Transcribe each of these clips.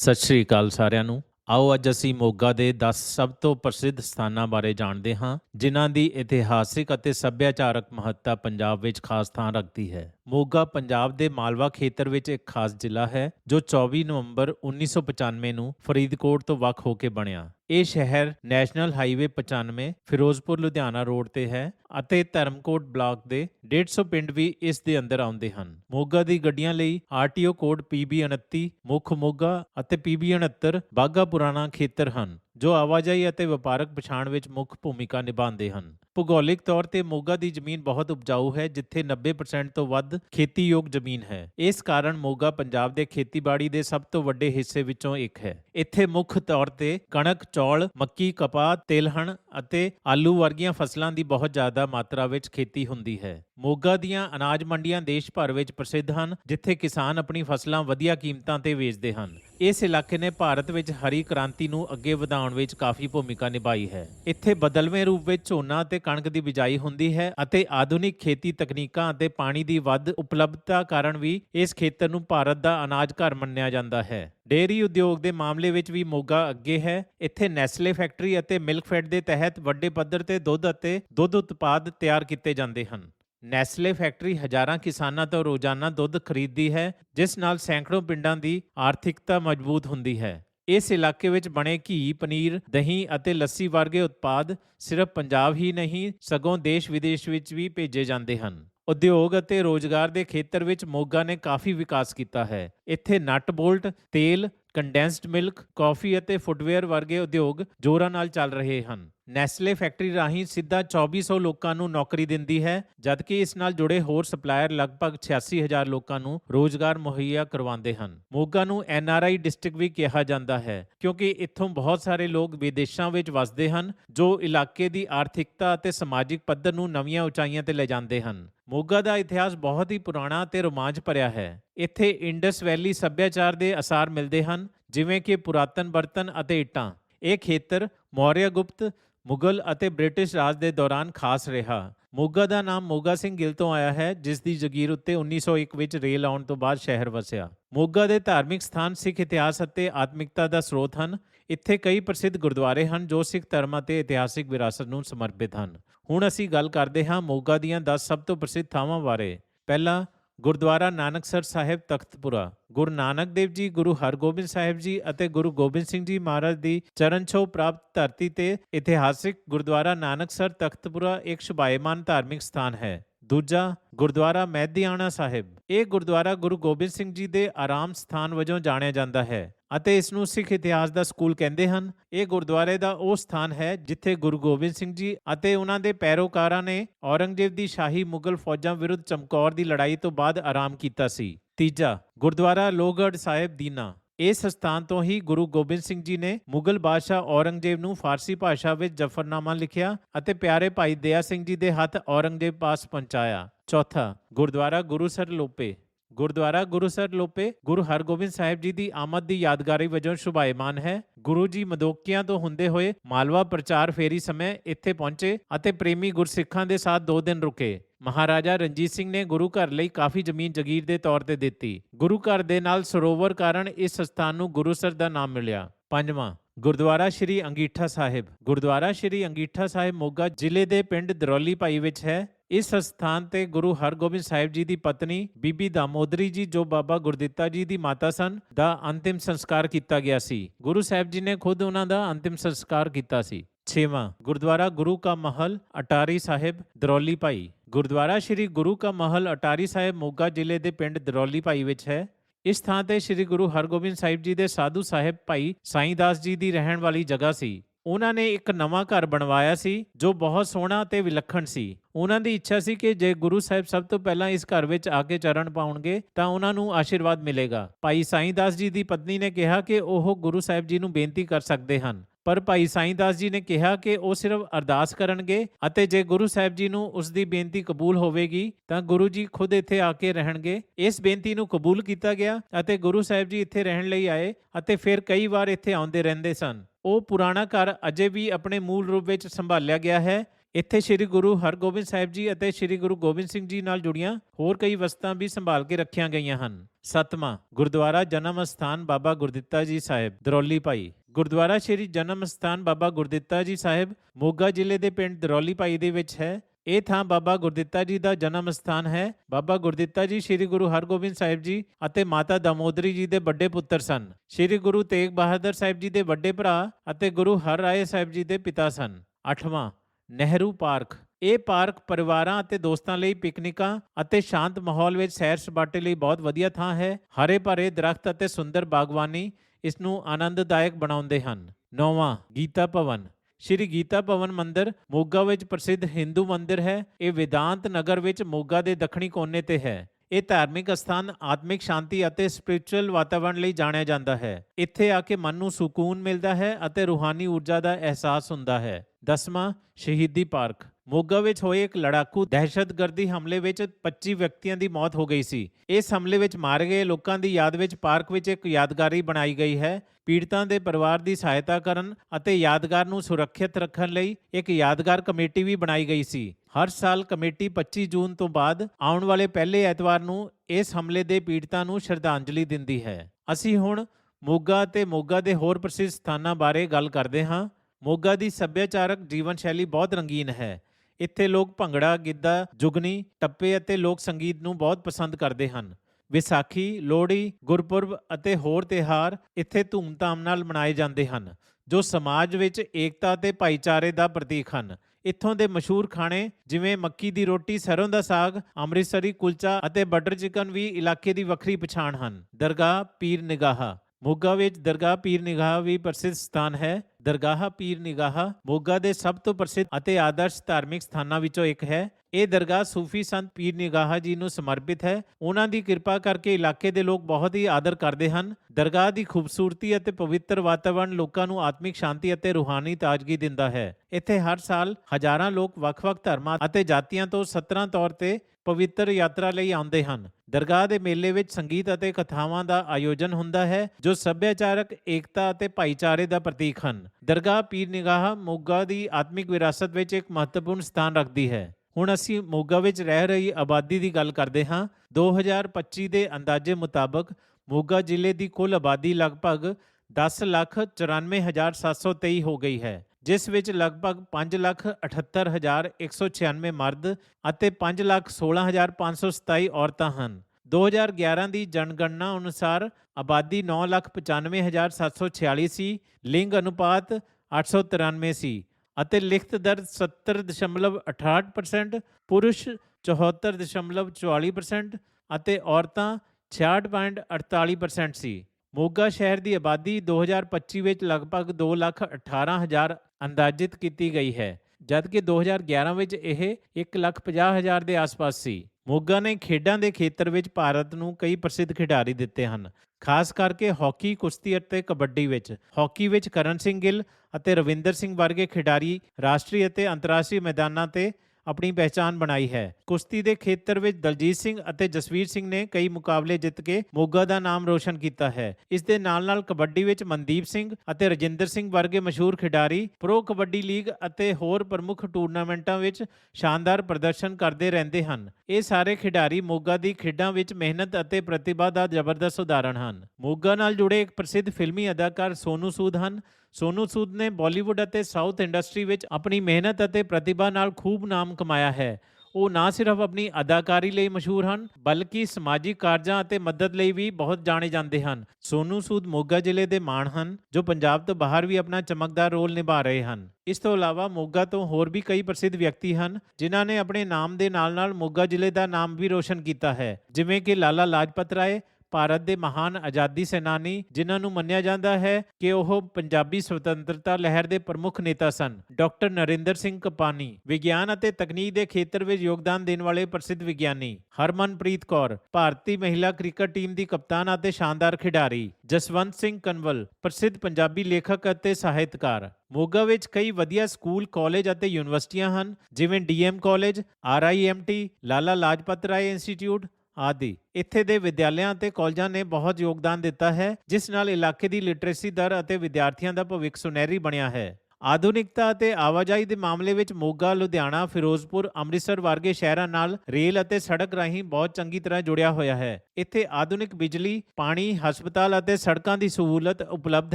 ਸਤਿ ਸ਼੍ਰੀ ਅਕਾਲ ਸਾਰਿਆਂ ਨੂੰ। ਆਓ ਅੱਜ ਅਸੀਂ ਮੋਗਾ ਦੇ 10 ਸਭ ਤੋਂ ਪ੍ਰਸਿੱਧ ਸਥਾਨਾਂ ਬਾਰੇ ਜਾਣਦੇ ਹਾਂ, ਜਿਨ੍ਹਾਂ ਦੀ ਇਤਿਹਾਸਿਕ ਅਤੇ ਸੱਭਿਆਚਾਰਕ ਮਹੱਤਤਾ ਪੰਜਾਬ ਵਿੱਚ ਖਾਸ ਥਾਂ ਰੱਖਦੀ ਹੈ। ਮੋਗਾ ਪੰਜਾਬ ਦੇ ਮਾਲਵਾ ਖੇਤਰ ਵਿੱਚ ਇੱਕ ਖਾਸ ਜ਼ਿਲ੍ਹਾ ਹੈ, ਜੋ 24 ਨਵੰਬਰ 1995 ਨੂੰ ਫਰੀਦਕੋਟ ਤੋਂ ਵੱਖ ਹੋ ਕੇ ਬਣਿਆ। ਇਹ ਸ਼ਹਿਰ national highway 95 Ferozepur, Ludhiana road ਤੇ ਹੈ ਅਤੇ ਧਰਮਕੋਟ ਬਲਾਕ ਦੇ 150 ਪਿੰਡ ਵੀ ਇਸ ਦੇ ਅੰਦਰ ਆਉਂਦੇ ਹਨ। ਮੋਗਾ ਦੀ ਗੱਡੀਆਂ ਲਈ ਆਰਟੀਓ ਕੋਡ PB29 ਮੁੱਖ ਮੋਗਾ ਅਤੇ PB69 ਬਾਗਾ ਪੁਰਾਣਾ ਖੇਤਰ ਹਨ, ਜੋ ਆਵਾਜਾਈ ਅਤੇ ਵਪਾਰਕ ਪਛਾਣ ਵਿੱਚ ਮੁੱਖ ਭੂਮਿਕਾ ਨਿਭਾਉਂਦੇ ਹਨ। ਭੂਗੋਲਿਕ ਤੌਰ ਤੇ ਮੋਗਾ ਦੀ ਜ਼ਮੀਨ ਬਹੁਤ ਉਪਜਾਊ ਹੈ, ਜਿੱਥੇ 90% ਤੋਂ ਵੱਧ ਖੇਤੀਯੋਗ ਜ਼ਮੀਨ ਹੈ। ਇਸ ਕਾਰਨ ਮੋਗਾ ਪੰਜਾਬ ਦੇ ਖੇਤੀਬਾੜੀ ਦੇ ਸਭ ਤੋਂ ਵੱਡੇ ਹਿੱਸੇ ਵਿੱਚੋਂ ਇੱਕ ਹੈ। ਇੱਥੇ ਮੁੱਖ ਤੌਰ ਤੇ ਕਣਕ, ਚੌਲ, ਮੱਕੀ, ਕਪਾਹ, ਤਿਲਹਣ ਅਤੇ ਆਲੂ ਵਰਗੀਆਂ ਫਸਲਾਂ ਦੀ ਬਹੁਤ ਜ਼ਿਆਦਾ ਮਾਤਰਾ ਵਿੱਚ ਖੇਤੀ ਹੁੰਦੀ ਹੈ। ਮੋਗਾ ਦੀਆਂ ਅਨਾਜ ਮੰਡੀਆਂ ਦੇਸ਼ ਭਰ ਵਿੱਚ ਪ੍ਰਸਿੱਧ ਹਨ, ਜਿੱਥੇ ਕਿਸਾਨ ਆਪਣੀ ਫਸਲਾਂ ਵਧੀਆ ਕੀਮਤਾਂ ਤੇ ਵੇਚਦੇ ਹਨ। ਇਸ ਇਲਾਕੇ ਨੇ ਭਾਰਤ ਵਿੱਚ ਹਰੀ ਕ੍ਰਾਂਤੀ ਨੂੰ ਅੱਗੇ ਵਧਾਉਣ ਵਿੱਚ ਕਾਫੀ ਭੂਮਿਕਾ ਨਿਭਾਈ ਹੈ। ਇੱਥੇ ਬਦਲਵੇਂ ਰੂਪ ਵਿੱਚ ਝੋਨਾ ਅਤੇ ਕਣਕ ਦੀ ਬਿਜਾਈ ਹੁੰਦੀ ਹੈ ਅਤੇ ਆਧੁਨਿਕ ਖੇਤੀ ਤਕਨੀਕਾਂ ਅਤੇ ਪਾਣੀ ਦੀ ਵੱਧ ਉਪਲਬਧਤਾ ਕਾਰਨ ਵੀ ਇਸ ਖੇਤਰ ਨੂੰ ਭਾਰਤ ਦਾ ਅਨਾਜ ਘਰ ਮੰਨਿਆ ਜਾਂਦਾ ਹੈ। ਡੇਅਰੀ ਉਦਯੋਗ ਦੇ ਮਾਮਲੇ ਵਿੱਚ ਵੀ ਮੋਗਾ ਅੱਗੇ ਹੈ। ਇੱਥੇ ਨੈਸਲੇ ਫੈਕਟਰੀ ਅਤੇ ਮਿਲਕਫੈਡ ਦੇ ਤਹਿਤ ਵੱਡੇ ਪੱਧਰ ਤੇ ਦੁੱਧ ਅਤੇ ਦੁੱਧ ਉਤਪਾਦ ਤਿਆਰ ਕੀਤੇ ਜਾਂਦੇ ਹਨ। ਨੈਸਲੇ ਫੈਕਟਰੀ ਹਜ਼ਾਰਾਂ ਕਿਸਾਨਾਂ ਤੋਂ ਰੋਜ਼ਾਨਾ ਦੁੱਧ ਖਰੀਦਦੀ ਹੈ, ਜਿਸ ਨਾਲ ਸੈਂਕੜੋਂ ਪਿੰਡਾਂ ਦੀ ਆਰਥਿਕਤਾ ਮਜ਼ਬੂਤ ਹੁੰਦੀ ਹੈ। ਇਸ ਇਲਾਕੇ ਵਿੱਚ ਬਣੇ ਘੀ, ਪਨੀਰ, ਦਹੀਂ ਅਤੇ ਲੱਸੀ ਵਰਗੇ ਉਤਪਾਦ ਸਿਰਫ ਪੰਜਾਬ ਹੀ ਨਹੀਂ, ਸਗੋਂ ਦੇਸ਼ ਵਿਦੇਸ਼ ਵਿੱਚ ਵੀ ਭੇਜੇ ਜਾਂਦੇ ਹਨ। ਉਦਯੋਗ ਅਤੇ ਰੋਜ਼ਗਾਰ ਦੇ ਖੇਤਰ ਵਿੱਚ ਮੋਗਾ ਨੇ ਕਾਫੀ ਵਿਕਾਸ ਕੀਤਾ ਹੈ। ਇੱਥੇ ਨਟ ਬੋਲਟ, ਤੇਲ, ਕੰਡੈਂਸਡ ਮਿਲਕ, ਕਾਫੀ ਅਤੇ ਫੁੱਟਵੇਅਰ ਵਰਗੇ ਉਦਯੋਗ ਜ਼ੋਰਾਂ ਨਾਲ ਚੱਲ ਰਹੇ ਹਨ। ਨੈਸਲੇ ਫੈਕਟਰੀ ਰਾਹੀਂ ਸਿੱਧਾ 2400 ਲੋਕਾਂ ਨੂੰ ਨੌਕਰੀ ਦਿੰਦੀ ਹੈ, ਜਦਕਿ ਇਸ ਨਾਲ ਜੁੜੇ ਹੋਰ ਸਪਲਾਇਰ ਲਗਭਗ 86000 ਲੋਕਾਂ ਨੂੰ ਰੋਜ਼ਗਾਰ ਮੁਹੱਈਆ ਕਰਵਾਉਂਦੇ ਹਨ। ਮੋਗਾ ਨੂੰ ਐਨਆਰਆਈ ਡਿਸਟ੍ਰਿਕਟ ਵੀ ਕਿਹਾ ਜਾਂਦਾ ਹੈ, ਕਿਉਂਕਿ ਇੱਥੋਂ ਬਹੁਤ ਸਾਰੇ ਲੋਕ ਵਿਦੇਸ਼ਾਂ ਵਿੱਚ ਵਸਦੇ ਹਨ, ਜੋ ਇਲਾਕੇ ਦੀ ਆਰਥਿਕਤਾ ਅਤੇ ਸਮਾਜਿਕ ਪੱਧਰ ਨੂੰ ਨਵੀਆਂ ਉਚਾਈਆਂ ਤੇ ਲੈ ਜਾਂਦੇ ਹਨ। ਮੋਗਾ ਦਾ ਇਤਿਹਾਸ ਬਹੁਤ ਹੀ ਪੁਰਾਣਾ ਅਤੇ ਰੋਮਾਂਚ ਭਰਿਆ ਹੈ। ਇੱਥੇ ਇੰਡਸ ਵੈਲੀ ਸੱਭਿਆਚਾਰ ਦੇ ਅਸਾਰ ਮਿਲਦੇ ਹਨ, ਜਿਵੇਂ ਕਿ ਪੁਰਾਤਨ ਬਰਤਨ ਅਤੇ ਇੱਟਾਂ। ਇਹ ਖੇਤਰ ਮੌਰਿਆ ਗੁਪਤ ਮੁਗਲ ਅਤੇ ਬ੍ਰਿਟਿਸ਼ ਰਾਜ ਦੇ ਦੌਰਾਨ ਖਾਸ ਰਿਹਾ। ਮੋਗਾ ਦਾ ਨਾਮ ਮੋਗਾ ਸਿੰਘ ਗਿੱਲ ਤੋਂ ਆਇਆ ਹੈ, ਜਿਸ ਦੀ ਜ਼ਗੀਰ ਉੱਤੇ 1901 ਵਿੱਚ ਰੇਲ ਆਉਣ ਤੋਂ ਬਾਅਦ ਸ਼ਹਿਰ ਵਸਿਆ। ਮੋਗਾ ਦੇ ਧਾਰਮਿਕ ਸਥਾਨ, ਸਿੱਖ ਇਤਿਹਾਸ ਅਤੇ ਆਤਮਿਕਤਾ ਦਾ ਸਰੋਤ ਹਨ। ਇੱਥੇ ਕਈ ਪ੍ਰਸਿੱਧ ਗੁਰਦੁਆਰੇ ਹਨ, ਜੋ ਸਿੱਖ ਧਰਮ ਅਤੇ ਇਤਿਹਾਸਿਕ ਵਿਰਾਸਤ ਨੂੰ ਸਮਰਪਿਤ ਹਨ। ਹੁਣ ਅਸੀਂ ਗੱਲ ਕਰਦੇ ਹਾਂ ਮੋਗਾ ਦੀਆਂ 10 ਸਭ ਤੋਂ ਪ੍ਰਸਿੱਧ ਥਾਵਾਂ ਬਾਰੇ। ਪਹਿਲਾ ਗੁਰਦੁਆਰਾ ਨਾਨਕਸਰ ਸਾਹਿਬ ਤਖਤਪੁਰਾ, ਗੁਰੂ ਨਾਨਕ ਦੇਵ ਜੀ, ਗੁਰੂ ਹਰਗੋਬਿੰਦ ਸਾਹਿਬ ਜੀ ਅਤੇ ਗੁਰੂ ਗੋਬਿੰਦ ਸਿੰਘ ਜੀ ਮਹਾਰਾਜ ਦੀ ਚਰਨ ਛੋਹ ਪ੍ਰਾਪਤ ਧਰਤੀ ਤੇ ਇਤਿਹਾਸਿਕ ਗੁਰਦੁਆਰਾ ਨਾਨਕਸਰ ਤਖਤਪੁਰਾ ਇੱਕ ਸ਼ੁਭਾਇਮਾਨ ਧਾਰਮਿਕ ਸਥਾਨ ਹੈ। ਦੂਜਾ, ਗੁਰਦੁਆਰਾ ਮਹਿਦੀਆਣਾ ਸਾਹਿਬ। ਇਹ ਗੁਰਦੁਆਰਾ ਗੁਰੂ ਗੋਬਿੰਦ ਸਿੰਘ ਜੀ ਦੇ ਆਰਾਮ ਸਥਾਨ ਵਜੋਂ ਜਾਣਿਆ ਜਾਂਦਾ ਹੈ। ਅਤੇ ਇਸ ਨੂੰ ਸਿੱਖ ਇਤਿਹਾਸ ਦਾ ਸਕੂਲ ਕਹਿੰਦੇ ਹਨ। ਇਹ ਗੁਰਦੁਆਰੇ ਦਾ ਉਹ ਸਥਾਨ ਹੈ ਜਿੱਥੇ ਗੁਰੂ ਗੋਬਿੰਦ ਸਿੰਘ ਜੀ ਅਤੇ ਉਹਨਾਂ ਦੇ ਪੈਰੋਕਾਰਾਂ ਨੇ ਔਰੰਗਜ਼ੇਬ ਦੀ ਸ਼ਾਹੀ ਮੁਗਲ ਫੌਜਾਂ ਵਿਰੁੱਧ ਚਮਕੌਰ ਦੀ ਲੜਾਈ ਤੋਂ ਬਾਅਦ ਆਰਾਮ ਕੀਤਾ ਸੀ। ਤੀਜਾ, ਗੁਰਦੁਆਰਾ ਲੋਹਗੜ੍ਹ ਸਾਹਿਬ ਦੀਨਾ। ਇਸ ਸਥਾਨ ਤੋਂ ਹੀ ਗੁਰੂ ਗੋਬਿੰਦ ਸਿੰਘ ਜੀ ਨੇ ਮੁਗਲ ਬਾਦਸ਼ਾਹ ਔਰੰਗਜ਼ੇਬ ਨੂੰ ਫਾਰਸੀ ਭਾਸ਼ਾ ਵਿੱਚ ਜ਼ਫਰਨਾਮਾ ਲਿਖਿਆ ਅਤੇ ਪਿਆਰੇ ਭਾਈ ਦਇਆ ਸਿੰਘ ਜੀ ਦੇ ਹੱਥ ਔਰੰਗਜ਼ੇਬ ਪਾਸ ਪਹੁੰਚਾਇਆ। ਚੌਥਾ, ਗੁਰਦੁਆਰਾ ਗੁਰੂਸਰ ਲੋਪੇ। ਗੁਰਦੁਆਰਾ ਗੁਰੂਸਰ ਲੋਪੇ, ਗੁਰੂ ਹਰਗੋਬਿੰਦ ਸਾਹਿਬ ਜੀ ਦੀ ਆਮਦ ਦੀ ਯਾਦਗਾਰੀ ਵਜੋਂ ਸ਼ੁਭਾਇਮਾਨ ਹੈ। ਗੁਰੂ ਜੀ ਮਦੋਕੀਆਂ ਤੋਂ ਹੁੰਦੇ ਹੋਏ ਮਾਲਵਾ ਪ੍ਰਚਾਰ ਫੇਰੀ ਸਮੇਂ ਇੱਥੇ ਪਹੁੰਚੇ ਅਤੇ ਪ੍ਰੇਮੀ ਗੁਰਸਿੱਖਾਂ ਦੇ ਸਾਥ ਦੋ ਦਿਨ ਰੁਕੇ। ਮਹਾਰਾਜਾ ਰਣਜੀਤ ਸਿੰਘ ਨੇ ਗੁਰੂ ਘਰ ਲਈ ਕਾਫੀ ਜ਼ਮੀਨ ਜ਼ਗੀਰ ਦੇ ਤੌਰ ਤੇ ਦਿੱਤੀ। ਗੁਰੂ ਘਰ ਦੇ ਨਾਲ ਸਰੋਵਰ ਕਾਰਨ ਇਸ ਸਥਾਨ ਨੂੰ ਗੁਰੂਸਰ ਦਾ ਨਾਮ ਮਿਲਿਆ। ਪੰਜਵਾਂ, ਗੁਰਦੁਆਰਾ ਸ਼੍ਰੀ ਅੰਗੀਠਾ ਸਾਹਿਬ। ਗੁਰਦੁਆਰਾ ਸ਼੍ਰੀ ਅੰਗੀਠਾ ਸਾਹਿਬ ਮੋਗਾ ਜ਼ਿਲ੍ਹੇ ਦੇ ਪਿੰਡ ਦਰੌਲੀ ਭਾਈ ਵਿੱਚ ਹੈ। ਇਸ ਸਥਾਨ ਤੇ ਗੁਰੂ ਹਰਗੋਬਿੰਦ ਸਾਹਿਬ ਜੀ ਦੀ ਪਤਨੀ ਬੀਬੀ ਦਾਮੋਦਰੀ ਜੀ ਜੋ ਬਾਬਾ ਗੁਰਦਿੱਤਾ ਜੀ ਦੀ ਮਾਤਾ ਸਨ ਦਾ ਅੰਤਿਮ ਸੰਸਕਾਰ ਕੀਤਾ ਗਿਆ ਸੀ। ਗੁਰੂ ਸਾਹਿਬ ਜੀ ਨੇ ਖੁਦ ਉਹਨਾਂ ਦਾ ਅੰਤਿਮ ਸੰਸਕਾਰ ਕੀਤਾ ਸੀ। ਛੇਵਾਂ, ਗੁਰਦੁਆਰਾ ਗੁਰੂ ਕਾ ਮਹਲ, ਅਟਾਰੀ ਸਾਹਿਬ, ਦਰੌਲੀ ਭਾਈ। ਗੁਰਦੁਆਰਾ ਸ਼੍ਰੀ ਗੁਰੂ ਕਾ ਮਹਲ, ਅਟਾਰੀ ਸਾਹਿਬ, ਮੋਗਾ ਜ਼ਿਲ੍ਹੇ ਦੇ ਪਿੰਡ ਦਰੌਲੀ ਭਾਈ ਵਿੱਚ ਹੈ। ਇਸ ਥਾਂ ਤੇ ਸ੍ਰੀ ਗੁਰੂ ਹਰਗੋਬਿੰਦ ਸਾਹਿਬ ਜੀ ਦੇ ਸਾਧੂ ਸਾਹਿਬ ਭਾਈ ਸਾਈਂ ਦਾਸ ਜੀ ਦੀ ਰਹਿਣ ਵਾਲੀ ਜਗ੍ਹਾ ਸੀ। ਉਹਨਾਂ ਨੇ ਇੱਕ ਨਵਾਂ ਘਰ ਬਣਵਾਇਆ ਸੀ, ਜੋ ਬਹੁਤ ਸੋਹਣਾ ਤੇ ਵਿਲੱਖਣ ਸੀ। ਉਹਨਾਂ ਦੀ ਇੱਛਾ ਸੀ ਕਿ ਜੇ ਗੁਰੂ ਸਾਹਿਬ ਸਭ ਤੋਂ ਪਹਿਲਾਂ ਇਸ ਘਰ ਵਿੱਚ ਆ ਕੇ ਚਰਨ ਪਾਉਣਗੇ, ਤਾਂ ਉਹਨਾਂ ਨੂੰ ਆਸ਼ੀਰਵਾਦ ਮਿਲੇਗਾ। ਭਾਈ ਸਾਈਂ ਦਾਸ ਜੀ ਦੀ ਪਤਨੀ ਨੇ ਕਿਹਾ ਕਿ ਉਹ ਗੁਰੂ ਸਾਹਿਬ ਜੀ ਨੂੰ ਬੇਨਤੀ ਕਰ ਸਕਦੇ ਹਨ। ਪਰ ਭਾਈ ਸਾਈਂ ਦਾਸ ਜੀ ਨੇ ਕਿਹਾ ਕਿ ਉਹ ਸਿਰਫ ਅਰਦਾਸ ਕਰਨਗੇ ਅਤੇ ਜੇ ਗੁਰੂ ਸਾਹਿਬ ਜੀ ਨੂੰ ਉਸ ਦੀ ਬੇਨਤੀ ਕਬੂਲ ਹੋਵੇਗੀ, ਤਾਂ ਗੁਰੂ ਜੀ ਖੁਦ ਇੱਥੇ ਆ ਕੇ ਰਹਿਣਗੇ। ਇਸ ਬੇਨਤੀ ਨੂੰ ਕਬੂਲ ਕੀਤਾ ਗਿਆ ਅਤੇ ਗੁਰੂ ਸਾਹਿਬ ਜੀ ਇੱਥੇ ਰਹਿਣ ਲਈ ਆਏ ਅਤੇ ਫਿਰ ਕਈ ਵਾਰ ਇੱਥੇ ਆਉਂਦੇ ਰਹਿੰਦੇ ਸਨ। ਉਹ ਪੁਰਾਣਾ ਘਰ ਅਜੇ ਵੀ ਆਪਣੇ ਮੂਲ ਰੂਪ ਵਿੱਚ ਸੰਭਾਲਿਆ ਗਿਆ ਹੈ। ਇੱਥੇ ਸ੍ਰੀ ਗੁਰੂ ਹਰਗੋਬਿੰਦ ਸਾਹਿਬ ਜੀ ਅਤੇ ਸ੍ਰੀ ਗੁਰੂ ਗੋਬਿੰਦ ਸਿੰਘ ਜੀ ਨਾਲ ਜੁੜੀਆਂ ਹੋਰ ਕਈ ਵਸਤਾਂ ਵੀ ਸੰਭਾਲ ਕੇ ਰੱਖੀਆਂ ਗਈਆਂ ਹਨ। ਸਤਵਾਂ, ਗੁਰਦੁਆਰਾ ਜਨਮ ਅਸਥਾਨ ਬਾਬਾ ਗੁਰਦਿੱਤਾ ਜੀ ਸਾਹਿਬ, ਦਰੌਲੀ ਭਾਈ। ਗੁਰਦੁਆਰਾ ਸ੍ਰੀ ਜਨਮ ਅਸਥਾਨ ਬਾਬਾ ਗੁਰਦਿੱਤਾ ਜੀ ਸਾਹਿਬ ਮੋਗਾ ਜ਼ਿਲ੍ਹੇ ਦੇ ਪਿੰਡ ਦਰੌਲੀ ਭਾਈ ਦੇ ਵਿੱਚ ਹੈ। ਇਹ ਥਾਂ ਬਾਬਾ ਗੁਰਦਿੱਤਾ ਜੀ ਦਾ ਜਨਮ ਸਥਾਨ ਹੈ। ਬਾਬਾ ਗੁਰਦਿੱਤਾ ਜੀ ਸ੍ਰੀ ਗੁਰੂ ਹਰਗੋਬਿੰਦ ਸਾਹਿਬ ਜੀ ਅਤੇ ਮਾਤਾ ਦਮੋਦਰੀ ਜੀ ਦੇ ਵੱਡੇ ਪੁੱਤਰ ਸਨ। ਸ੍ਰੀ ਗੁਰੂ ਤੇਗ ਬਹਾਦਰ ਸਾਹਿਬ ਜੀ ਦੇ ਵੱਡੇ ਭਰਾ ਅਤੇ ਗੁਰੂ ਹਰ ਰਾਏ ਸਾਹਿਬ ਜੀ ਦੇ ਪਿਤਾ ਸਨ। ਅੱਠਵਾਂ, ਨਹਿਰੂ ਪਾਰਕ। ਇਹ ਪਾਰਕ ਪਰਿਵਾਰਾਂ ਅਤੇ ਦੋਸਤਾਂ ਲਈ ਪਿਕਨਿਕਾਂ ਅਤੇ ਸ਼ਾਂਤ ਮਾਹੌਲ ਵਿੱਚ ਸੈਰ ਸਪਾਟੇ ਲਈ ਬਹੁਤ ਵਧੀਆ ਥਾਂ ਹੈ। ਹਰੇ ਭਰੇ ਦਰਖਤ ਅਤੇ ਸੁੰਦਰ ਬਾਗਬਾਨੀ ਇਸ ਨੂੰ ਆਨੰਦਦਾਇਕ ਬਣਾਉਂਦੇ ਹਨ। ਨੌਵਾਂ, ਗੀਤਾ ਭਵਨ। ਸ਼੍ਰੀ ਗੀਤਾ ਭਵਨ ਮੰਦਿਰ ਮੋਗਾ ਵਿੱਚ ਪ੍ਰਸਿੱਧ ਹਿੰਦੂ ਮੰਦਿਰ ਹੈ। ਇਹ ਵਿਦਾਂਤ ਨਗਰ ਵਿੱਚ ਮੋਗਾ ਦੇ ਦੱਖਣੀ ਕੋਨੇ ਤੇ ਹੈ। ਇਹ ਧਾਰਮਿਕ ਸਥਾਨ ਆਤਮਿਕ ਸ਼ਾਂਤੀ ਅਤੇ ਸਪਿਰਚੁਅਲ ਵਾਤਾਵਰਣ ਲਈ ਜਾਣਿਆ ਜਾਂਦਾ ਹੈ। ਇੱਥੇ ਆ ਕੇ ਮਨ ਨੂੰ ਸਕੂਨ ਮਿਲਦਾ ਹੈ ਅਤੇ ਰੂਹਾਨੀ ਊਰਜਾ ਦਾ ਅਹਿਸਾਸ ਹੁੰਦਾ ਹੈ। ਦਸਵਾਂ, ਸ਼ਹੀਦੀ ਪਾਰਕ। ਮੋਗਾ ਵਿੱਚ ਹੋਏ ਇੱਕ ਲੜਾਕੂ ਦਹਿਸ਼ਤਗਰਦੀ ਹਮਲੇ ਵਿੱਚ 25 ਵਿਅਕਤੀਆਂ ਦੀ ਮੌਤ ਹੋ ਗਈ ਸੀ। ਇਸ ਹਮਲੇ ਵਿੱਚ ਮਾਰੇ ਗਏ ਲੋਕਾਂ ਦੀ ਯਾਦ ਵਿੱਚ ਪਾਰਕ ਵਿੱਚ ਇੱਕ ਯਾਦਗਾਰੀ ਬਣਾਈ ਗਈ ਹੈ। ਪੀੜਤਾਂ ਦੇ ਪਰਿਵਾਰ ਦੀ ਸਹਾਇਤਾ ਕਰਨ ਅਤੇ ਯਾਦਗਾਰ ਨੂੰ ਸੁਰੱਖਿਅਤ ਰੱਖਣ ਲਈ ਇੱਕ ਯਾਦਗਾਰ ਕਮੇਟੀ ਵੀ ਬਣਾਈ ਗਈ ਸੀ। ਹਰ ਸਾਲ ਕਮੇਟੀ 25 ਜੂਨ ਤੋਂ ਬਾਅਦ ਆਉਣ ਵਾਲੇ ਪਹਿਲੇ ਐਤਵਾਰ ਨੂੰ ਇਸ ਹਮਲੇ ਦੇ ਪੀੜਤਾਂ ਨੂੰ ਸ਼ਰਧਾਂਜਲੀ ਦਿੰਦੀ ਹੈ। ਅਸੀਂ ਹੁਣ ਮੋਗਾ ਤੇ ਮੋਗਾ ਦੇ ਹੋਰ ਪ੍ਰਸਿੱਧ ਸਥਾਨਾਂ ਬਾਰੇ ਗੱਲ ਕਰਦੇ ਹਾਂ। ਮੋਗਾ ਦੀ ਸੱਭਿਆਚਾਰਕ ਜੀਵਨ ਸ਼ੈਲੀ ਬਹੁਤ ਰੰਗੀਨ ਹੈ। ਇੱਥੇ ਲੋਕ ਭੰਗੜਾ, ਗਿੱਧਾ, ਜੁਗਨੀ, ਟੱਪੇ ਅਤੇ ਲੋਕ ਸੰਗੀਤ ਨੂੰ ਬਹੁਤ ਪਸੰਦ ਕਰਦੇ ਹਨ। ਵਿਸਾਖੀ, ਲੋਹੜੀ, ਗੁਰਪੁਰਬ ਅਤੇ ਹੋਰ ਤਿਹਾਰ ਇੱਥੇ ਧੂਮਧਾਮ ਨਾਲ ਮਨਾਏ ਜਾਂਦੇ ਹਨ, ਜੋ ਸਮਾਜ ਵਿੱਚ ਏਕਤਾ ਤੇ ਭਾਈਚਾਰੇ ਦਾ ਪ੍ਰਤੀਕ ਹਨ। ਇੱਥੋਂ ਦੇ ਮਸ਼ਹੂਰ ਖਾਣੇ ਜਿਵੇਂ ਮੱਕੀ ਦੀ ਰੋਟੀ, ਸਰੋਂ ਦਾ ਸਾਗ, ਅੰਮ੍ਰਿਤਸਰੀ ਕੁਲਚਾ ਅਤੇ ਬਟਰ ਚਿਕਨ ਵੀ ਇਲਾਕੇ ਦੀ ਵੱਖਰੀ ਪਛਾਣ ਹਨ। ਦਰਗਾਹ ਪੀਰ ਨਿਗਾਹ। ਮੋਗਾ ਵਿੱਚ ਦਰਗਾਹ ਪੀਰ ਨਿਗਾਹ ਵੀ ਪ੍ਰਸਿੱਧ ਸਥਾਨ ਹੈ। ਦਰਗਾਹ ਪੀਰ ਨਿਗਾਹ ਮੋਗਾ ਦੇ ਸਭ ਤੋਂ ਪ੍ਰਸਿੱਧ ਅਤੇ ਆਦਰਸ਼ ਧਾਰਮਿਕ ਸਥਾਨਾਂ ਵਿੱਚੋਂ ਇੱਕ ਹੈ। ਇਹ ਦਰਗਾਹ ਸੂਫੀ ਸੰਤ ਪੀਰ ਨਿਗਾਹ ਜੀ ਨੂੰ ਸਮਰਪਿਤ ਹੈ। ਉਹਨਾਂ ਦੀ ਕਿਰਪਾ ਕਰਕੇ ਇਲਾਕੇ ਦੇ ਲੋਕ ਬਹੁਤ ਹੀ ਆਦਰ ਕਰਦੇ ਹਨ। ਦਰਗਾਹ ਦੀ ਖੂਬਸੂਰਤੀ ਅਤੇ ਪਵਿੱਤਰ ਵਾਤਾਵਰਣ ਲੋਕਾਂ ਨੂੰ ਆਤਮਿਕ ਸ਼ਾਂਤੀ ਅਤੇ ਰੂਹਾਨੀ ਤਾਜ਼ਗੀ ਦਿੰਦਾ ਹੈ। ਇੱਥੇ ਹਰ ਸਾਲ ਹਜ਼ਾਰਾਂ ਲੋਕ ਵੱਖ-ਵੱਖ ਧਰਮਾਂ ਅਤੇ ਜਾਤੀਆਂ ਤੋਂ ਸਤਰਾਂ ਤੌਰ ਤੇ ਪਵਿੱਤਰ ਯਾਤਰਾ ਲਈ ਆਉਂਦੇ ਹਨ। ਦਰਗਾਹ ਦੇ ਮੇਲੇ ਵਿੱਚ ਸੰਗੀਤ ਅਤੇ ਕਥਾਵਾਂ ਦਾ ਆਯੋਜਨ ਹੁੰਦਾ ਹੈ, ਜੋ ਸੱਭਿਆਚਾਰਕ, ਏਕਤਾ ਅਤੇ ਭਾਈਚਾਰੇ ਦਾ ਪ੍ਰਤੀਕ ਹਨ। ਦਰਗਾਹ ਪੀਰ ਨਿਗਾਹ ਮੋਗਾ ਦੀ ਆਤਮਿਕ ਵਿਰਾਸਤ ਵਿੱਚ ਇੱਕ ਮਹੱਤਵਪੂਰਨ ਸਥਾਨ ਰੱਖਦੀ ਹੈ। ਹੁਣ ਅਸੀਂ ਮੋਗਾ ਵਿੱਚ ਰਹਿ ਰਹੀ ਆਬਾਦੀ ਦੀ ਗੱਲ ਕਰਦੇ ਹਾਂ। 2025 ਦੇ ਅੰਦਾਜ਼ੇ ਮੁਤਾਬਕ ਮੋਗਾ ਜ਼ਿਲ੍ਹੇ ਦੀ ਕੁੱਲ ਆਬਾਦੀ ਲਗਭਗ 1,94,723 ਹੋ ਗਈ ਹੈ ਜਿਸ ਵਿੱਚ ਲਗਭਗ 5,78,196 ਮਰਦ ਅਤੇ 5,16,527 ਔਰਤਾਂ ਹਨ। 2011 ਦੀ ਜਨਗਣਨਾ ਅਨੁਸਾਰ ਆਬਾਦੀ 9,95,746 ਸੀ ਲਿੰਗ ਅਨੁਪਾਤ 893 ਸੀ। ਅਤੇ ਲਿਖਤ ਦਰ 70.68% ਪੁਰਸ਼ 74.44% ਅਤੇ ਔਰਤਾਂ 66.48% ਸੀ। ਮੋਗਾ ਸ਼ਹਿਰ ਦੀ ਆਬਾਦੀ 2025 ਵਿੱਚ ਲਗਭਗ 2,18,000 ਅੰਦਾਜ਼ਿਤ ਕੀਤੀ ਗਈ ਹੈ ਜਦਕਿ 2011 ਵਿੱਚ ਇਹ 1,50,000 ਦੇ ਆਸ-ਪਾਸ ਸੀ। ਮੋਗਾ ਨੇ ਖੇਡਾਂ ਦੇ ਖੇਤਰ ਵਿੱਚ ਭਾਰਤ ਨੂੰ ਕਈ ਪ੍ਰਸਿੱਧ ਖਿਡਾਰੀ ਦਿੱਤੇ ਹਨ। ਖਾਸ ਕਰਕੇ ਹਾਕੀ, ਕੁਸ਼ਤੀ ਅਤੇ ਕਬੱਡੀ ਵਿੱਚ। ਹਾਕੀ ਵਿੱਚ ਕਰਨ ਸਿੰਘ ਗਿੱਲ ਅਤੇ ਰਵਿੰਦਰ ਸਿੰਘ ਵਰਗੇ ਖਿਡਾਰੀ ਰਾਸ਼ਟਰੀ ਅਤੇ ਅੰਤਰਰਾਸ਼ਟਰੀ ਮੈਦਾਨਾਂ ਤੇ ਆਪਣੀ ਪਹਿਚਾਣ ਬਣਾਈ ਹੈ। ਕੁਸ਼ਤੀ ਦੇ ਖੇਤਰ ਵਿੱਚ ਦਲਜੀਤ ਸਿੰਘ ਅਤੇ ਜਸਵੀਰ ਸਿੰਘ ਨੇ ਕਈ ਮੁਕਾਬਲੇ ਜਿੱਤ ਕੇ ਮੋਗਾ ਦਾ ਨਾਮ ਰੋਸ਼ਨ ਕੀਤਾ ਹੈ। ਇਸ ਦੇ ਨਾਲ-ਨਾਲ ਕਬੱਡੀ ਵਿੱਚ ਮਨਦੀਪ ਸਿੰਘ ਅਤੇ ਰਜਿੰਦਰ ਸਿੰਘ ਵਰਗੇ ਮਸ਼ਹੂਰ ਖਿਡਾਰੀ, ਪ੍ਰੋ ਕਬੱਡੀ ਲੀਗ ਅਤੇ ਹੋਰ ਪ੍ਰਮੁੱਖ ਟੂਰਨਾਮੈਂਟਾਂ ਵਿੱਚ ਸ਼ਾਨਦਾਰ ਪ੍ਰਦਰਸ਼ਨ ਕਰਦੇ ਰਹਿੰਦੇ ਹਨ। ਇਹ ਸਾਰੇ ਖਿਡਾਰੀ ਮੋਗਾ ਦੀ ਖੇਡਾਂ ਵਿੱਚ ਮਿਹਨਤ ਅਤੇ ਪ੍ਰਤਿਭਾ ਦਾ ਜ਼ਬਰਦਸਤ ਉਦਾਹਰਣ ਹਨ। ਮੋਗਾ ਨਾਲ ਜੁੜੇ ਇੱਕ ਪ੍ਰਸਿੱਧ ਫਿਲਮੀ ਅਦਾਕਾਰ ਸੋਨੂ ਸੂਦ ਹਨ। ਸੋਨੂ ਸੂਦ ਨੇ ਬਾਲੀਵੁੱਡ ਅਤੇ ਸਾਊਥ ਇੰਡਸਟਰੀ ਵਿੱਚ ਆਪਣੀ ਮਿਹਨਤ ਅਤੇ ਪ੍ਰਤਿਭਾ ਨਾਲ ਖੂਬ ਨਾਮ ਕਮਾਇਆ ਹੈ। ਉਹ ਨਾ ਸਿਰਫ ਆਪਣੀ ਅਦਾਕਾਰੀ ਲਈ ਮਸ਼ਹੂਰ ਹਨ, ਬਲਕਿ ਸਮਾਜਿਕ ਕਾਰਜਾਂ ਅਤੇ ਮਦਦ ਲਈ ਵੀ ਬਹੁਤ ਜਾਣੇ ਜਾਂਦੇ ਹਨ। ਸੋਨੂ ਸੂਦ ਮੋਗਾ ਜ਼ਿਲ੍ਹੇ ਦੇ ਮਾਣ ਹਨ, ਜੋ ਪੰਜਾਬ ਤੋਂ ਬਾਹਰ ਵੀ ਆਪਣਾ ਚਮਕਦਾਰ ਰੋਲ ਨਿਭਾ ਰਹੇ ਹਨ। ਇਸ ਤੋਂ ਇਲਾਵਾ ਮੋਗਾ ਤੋਂ ਹੋਰ ਵੀ ਕਈ ਪ੍ਰਸਿੱਧ ਵਿਅਕਤੀ ਹਨ, ਜਿਨ੍ਹਾਂ ਨੇ ਆਪਣੇ ਨਾਮ ਦੇ ਨਾਲ-ਨਾਲ ਮੋਗਾ ਜ਼ਿਲ੍ਹੇ ਦਾ ਨਾਮ ਵੀ ਰੋਸ਼ਨ ਕੀਤਾ ਹੈ, ਜਿਵੇਂ ਕਿ ਲਾਲਾ ਲਾਜਪਤ ਰਾਏ ਭਾਰਤ ਦੇ ਮਹਾਨ ਆਜ਼ਾਦੀ ਸੈਨਾਨੀ, ਜਿਨ੍ਹਾਂ ਨੂੰ ਮੰਨਿਆ ਜਾਂਦਾ ਹੈ ਕਿ ਉਹ ਪੰਜਾਬੀ ਸੁਤੰਤਰਤਾ ਲਹਿਰ ਦੇ ਪ੍ਰਮੁੱਖ ਨੇਤਾ ਸਨ, ਡਾਕਟਰ ਨਰਿੰਦਰ ਸਿੰਘ ਕਪਾਨੀ, ਵਿਗਿਆਨ ਅਤੇ ਤਕਨੀਕ ਦੇ ਖੇਤਰ ਵਿੱਚ ਯੋਗਦਾਨ ਦੇਣ ਵਾਲੇ ਪ੍ਰਸਿੱਧ ਵਿਗਿਆਨੀ ਹਰਮਨਪ੍ਰੀਤ ਕੌਰ, ਭਾਰਤੀ ਮਹਿਲਾ ਕ੍ਰਿਕਟ ਟੀਮ ਦੀ ਕਪਤਾਨ ਅਤੇ ਸ਼ਾਨਦਾਰ ਖਿਡਾਰੀ, ਜਸਵੰਤ ਸਿੰਘ ਕਨਵਲ ਪ੍ਰਸਿੱਧ ਪੰਜਾਬੀ ਲੇਖਕ ਅਤੇ ਸਾਹਿਤਕਾਰ। ਮੋਗਾ ਵਿੱਚ ਕਈ ਵਧੀਆ ਸਕੂਲ, ਕਾਲਜ ਅਤੇ ਯੂਨੀਵਰਸਿਟੀਆਂ ਹਨ, ਜਿਵੇਂ DM college RIMT Lala Lajpat Rai institute ਆਦਿ। ਇੱਥੇ ਦੇ ਵਿਦਿਆਲਿਆਂ ਅਤੇ ਕਾਲਜਾਂ ਨੇ ਬਹੁਤ ਯੋਗਦਾਨ ਦਿੱਤਾ ਹੈ, ਜਿਸ ਨਾਲ ਇਲਾਕੇ ਦੀ ਲਿਟਰੇਸੀ ਦਰ ਅਤੇ ਵਿਦਿਆਰਥੀਆਂ ਦਾ ਭਵਿੱਖ ਸੁਨਹਿਰੀ ਬਣਿਆ ਹੈ। ਆਧੁਨਿਕਤਾ ਅਤੇ ਆਵਾਜਾਈ ਦੇ ਮਾਮਲੇ ਵਿੱਚ ਮੋਗਾ, ਲੁਧਿਆਣਾ, ਫਿਰੋਜ਼ਪੁਰ, ਅੰਮ੍ਰਿਤਸਰ ਵਰਗੇ ਸ਼ਹਿਰਾਂ ਨਾਲ ਰੇਲ ਅਤੇ ਸੜਕ ਰਾਹੀਂ ਬਹੁਤ ਚੰਗੀ ਤਰ੍ਹਾਂ ਜੁੜਿਆ ਹੋਇਆ ਹੈ। ਇੱਥੇ ਆਧੁਨਿਕ ਬਿਜਲੀ, ਪਾਣੀ, ਹਸਪਤਾਲ ਅਤੇ ਸੜਕਾਂ ਦੀ ਸਹੂਲਤ ਉਪਲਬਧ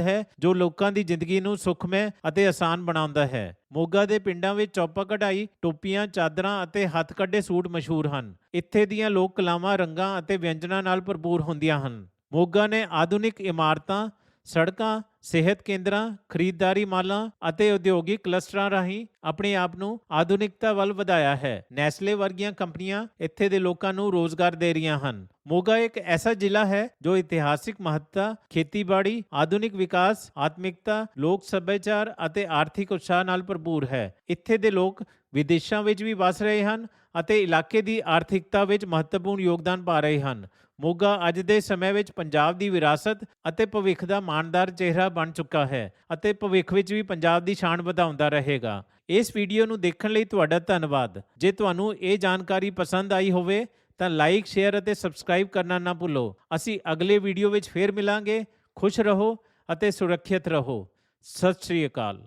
ਹੈ, ਜੋ ਲੋਕਾਂ ਦੀ ਜ਼ਿੰਦਗੀ ਨੂੰ ਸੁਖਮੈ ਅਤੇ ਆਸਾਨ ਬਣਾਉਂਦਾ ਹੈ। ਮੋਗਾ ਦੇ ਪਿੰਡਾਂ ਵਿੱਚ ਚੌਪਾ ਕਢਾਈ ਟੋਪੀਆਂ, ਚਾਦਰਾਂ ਅਤੇ ਹੱਥ ਕੱਢੇ ਸੂਟ ਮਸ਼ਹੂਰ ਹਨ। ਇੱਥੇ ਦੀਆਂ ਲੋਕ ਕਲਾਵਾਂ, ਰੰਗਾਂ ਅਤੇ ਵਿਅੰਜਨਾਂ ਨਾਲ ਭਰਪੂਰ ਹੁੰਦੀਆਂ ਹਨ। ਮੋਗਾ ਨੇ ਆਧੁਨਿਕ ਇਮਾਰਤਾਂ, ਸੜਕਾਂ ਸਿਹਤ ਕੇਂਦਰਾਂ, ਖਰੀਦਦਾਰੀ ਮਾਲਾਂ ਅਤੇ ਉਦਯੋਗਿਕ ਕਲਸਟਰਾਂ ਰਾਹੀਂ ਆਪਣੇ ਆਪ ਨੂੰ ਆਧੁਨਿਕਤਾ ਵੱਲ ਵਧਾਇਆ ਹੈ। ਨੈਸਲੇ ਵਰਗੀਆਂ ਕੰਪਨੀਆਂ ਇੱਥੇ ਦੇ ਲੋਕਾਂ ਨੂੰ ਰੋਜ਼ਗਾਰ ਦੇ ਰਹੀਆਂ ਹਨ। ਮੋਗਾ ਇੱਕ ਐਸਾ ਜ਼ਿਲ੍ਹਾ ਹੈ ਜੋ ਇਤਿਹਾਸਿਕ ਮਹੱਤਤਾ, ਖੇਤੀਬਾੜੀ, ਆਧੁਨਿਕ ਵਿਕਾਸ, ਆਤਮਿਕਤਾ, ਲੋਕ ਸੱਭਿਆਚਾਰ ਅਤੇ ਆਰਥਿਕ ਉਤਸ਼ਾਹ ਨਾਲ ਭਰਪੂਰ ਹੈ। ਇੱਥੇ ਦੇ ਲੋਕ ਵਿਦੇਸ਼ਾਂ ਵਿੱਚ ਵੀ ਵਸ ਰਹੇ ਹਨ ਅਤੇ ਇਲਾਕੇ ਦੀ ਆਰਥਿਕਤਾ ਵਿੱਚ ਮਹੱਤਵਪੂਰਨ ਯੋਗਦਾਨ ਪਾ ਰਹੇ ਹਨ। ਮੋਗਾ ਅੱਜ ਦੇ ਸਮੇਂ ਵਿੱਚ ਪੰਜਾਬ ਦੀ ਵਿਰਾਸਤ ਅਤੇ ਭਵਿੱਖ ਦਾ ਮਾਣਦਾਰ ਚਿਹਰਾ ਬਣ ਚੁੱਕਾ ਹੈ ਅਤੇ ਭਵਿੱਖ ਵਿੱਚ ਵੀ ਪੰਜਾਬ ਦੀ ਸ਼ਾਨ ਵਧਾਉਂਦਾ ਰਹੇਗਾ। ਇਸ ਵੀਡੀਓ ਨੂੰ ਦੇਖਣ ਲਈ ਤੁਹਾਡਾ ਧੰਨਵਾਦ। ਜੇ ਤੁਹਾਨੂੰ ਇਹ ਜਾਣਕਾਰੀ ਪਸੰਦ ਆਈ ਹੋਵੇ, ਤਾਂ ਲਾਈਕ, ਸ਼ੇਅਰ ਅਤੇ ਸਬਸਕ੍ਰਾਈਬ ਕਰਨਾ ਨਾ ਭੁੱਲੋ। ਅਸੀਂ ਅਗਲੇ ਵੀਡੀਓ ਵਿੱਚ ਫੇਰ ਮਿਲਾਂਗੇ। ਖੁਸ਼ ਰਹੋ ਅਤੇ ਸੁਰੱਖਿਅਤ ਰਹੋ। ਸਤਿ ਸ਼੍ਰੀ ਅਕਾਲ।